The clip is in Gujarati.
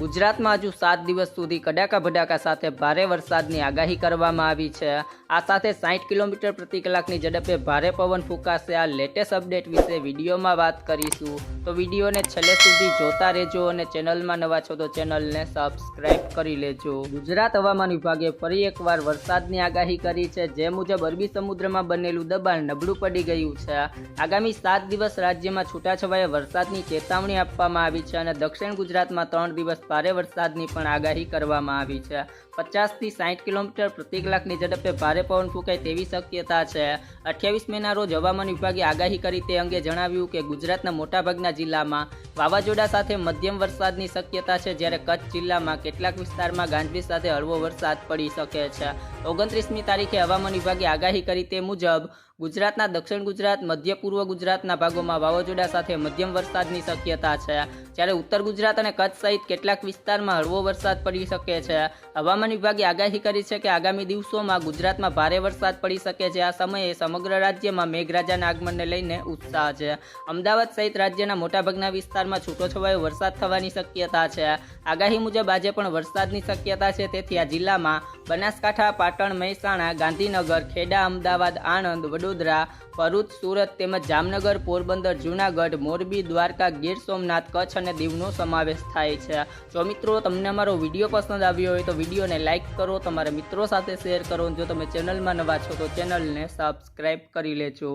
ગુજરાતમાં હજુ સાત દિવસ સુધી કડાકા ભડાકા સાથે ભારે વરસાદની આગાહી કરવામાં આવી છે. આ સાથે સાઠ કિલોમીટર પ્રતિ કલાકની ઝડપે ભારે પવન ફૂંકાશે. આ લેટેસ્ટ અપડેટ વિશે વિડીયોમાં વાત કરીશું. તો વિડીયોને છેલ્લે સુધી જોતા રહેજો અને ચેનલમાં નવા છો તો ચેનલને સબસ્ક્રાઇબ કરી લેજો. ગુજરાત હવામાન વિભાગે ફરી એકવાર વરસાદની આગાહી કરી છે. જે મુજબ અરબી સમુદ્રમાં બનેલું દબાણ નબળું પડી ગયું છે. આગામી સાત દિવસ રાજ્યમાં છૂટાછવાયા વરસાદની ચેતવણી આપવામાં આવી છે અને દક્ષિણ ગુજરાતમાં ત્રણ દિવસ ભારે વરસાદની પણ આગાહી કરવામાં આવી છે. પચાસથી સાઠ કિલોમીટર પ્રતિ કલાકની ઝડપે ભારે પવન ફૂંકાય તેવી શક્યતા છે. અઠ્યાવીસ મેના રોજ હવામાન વિભાગે આગાહી કરી તે અંગે જણાવ્યું કે ગુજરાતના મોટાભાગના જિલ્લામાં વાવાઝોડા સાથે મધ્યમ વરસાદની શક્યતા છે, જ્યારે કચ્છ જિલ્લામાં કેટલાક વિસ્તારમાં ગાંજવીજ સાથે હળવો વરસાદ પડી શકે છે. ઓગણત્રીસમી તારીખે હવામાન વિભાગે આગાહી કરી તે મુજબ ગુજરાતના દક્ષિણ ગુજરાત, મધ્ય પૂર્વ ગુજરાતના ભાગોમાં વાવાઝોડા સાથે મધ્યમ વરસાદની શક્યતા છે. જ્યારે ઉત્તર ગુજરાત અને કચ્છ સહિત કેટલાક વિસ્તારમાં હળવો વરસાદ પડી શકે છે. હવામાન વિભાગે આગાહી કરી છે કે આગામી દિવસોમાં ગુજરાતમાં ભારે વરસાદ પડી શકે છે. આ સમયે સમગ્ર રાજ્યમાં મેઘરાજાના આગમનને લઈને ઉત્સાહ છે. અમદાવાદ સહિત રાજ્યના મોટાભાગના વિસ્તારમાં છૂટોછવાયો વરસાદ થવાની શક્યતા છે. આગાહી મુજબ આજે પણ વરસાદની શક્યતા છે. તેથી આ જિલ્લામાં બનાસકાંઠા, પાટણ, મહેસાણા, ગાંધીનગર, ખેડા, અમદાવાદ, આણંદ, વડોદરા, ભરૂચ, સુરત તેમજ જામનગર, પોરબંદર, જૂનાગઢ, મોરબી, દ્વારકા, ગીર સોમનાથ, કચ્છ અને દીવનો સમાવેશ થાય છે. જો મિત્રો તમને અમારો વીડિયો પસંદ આવ્યો હોય તો વિડીયોને લાઇક કરો, તમારા મિત્રો સાથે શેર કરો જો તમે ચેનલમાં નવા છો તો ચેનલને સબસ્ક્રાઈબ કરી લેજો.